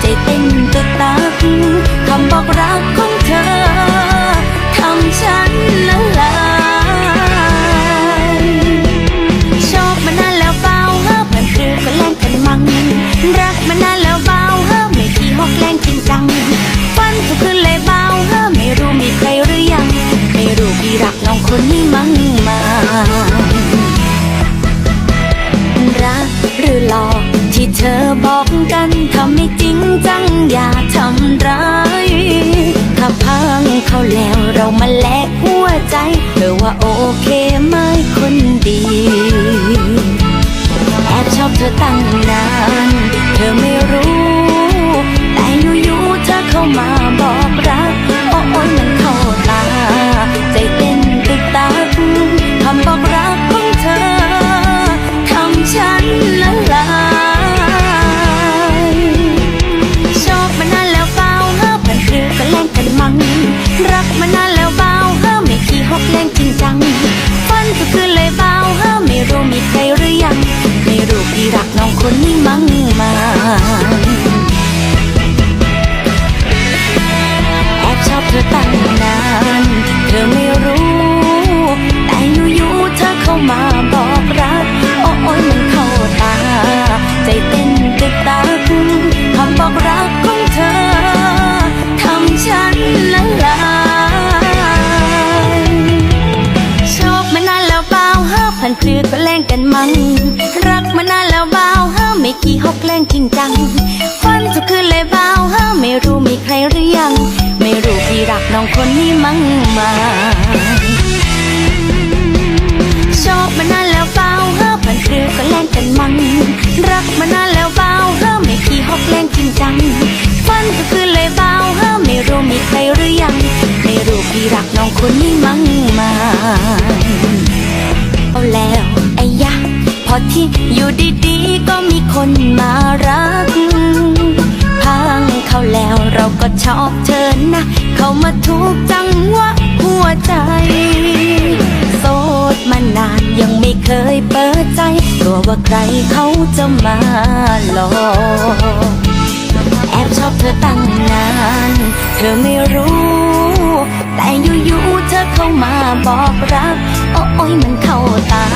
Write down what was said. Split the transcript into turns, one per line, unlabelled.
ใจเต้นตึกตักคำบอกรัก เธอบอกกันทำไม่จริงจังอย่าทำร้ายถ้าพังเขาแล้วเรามาแลกหัวใจ เธอว่าโอเคไหมคนดี แอบชอบเธอตั้งนาน เธอไม่รู้ แต่อยู่ๆเธอเข้ามาบอกรัก รักมานานแล้วเปล่าเฮ้ไม่กี่หกแรงจริงจังฟันทุกคืนเลยเปล่าเฮ้ไม่รู้มีใครหรือยัง ไม่รู้พี่รักน้องคนนี้มั้งมาชอบมานานแล้วเปล่าเฮ้อพันพลือก็แล่งกันมั่งรักมานานแล้วเปล่าเฮ้ไม่กี่หกแรงจริงจังฟันทุกคืนเลยเปล่าเฮ้ไม่รู้มีใครหรือยัง ไม่รู้พี่รักน้องคนนี้มั้งมา อที่อยู่ดีๆ ก็มีคนมารักพังเขาแล้วเราก็ชอบเธอนะ เขามาทุกจังหวะหัวใจ โสดมานานยังไม่เคยเปิดใจกลัวว่าใครเขาจะมาหลอกแอบชอบเธอตั้งนาน เธอไม่รู้แต่อยู่ๆเธอเข้ามาบอกรัก โอ้ยมันเข้าตา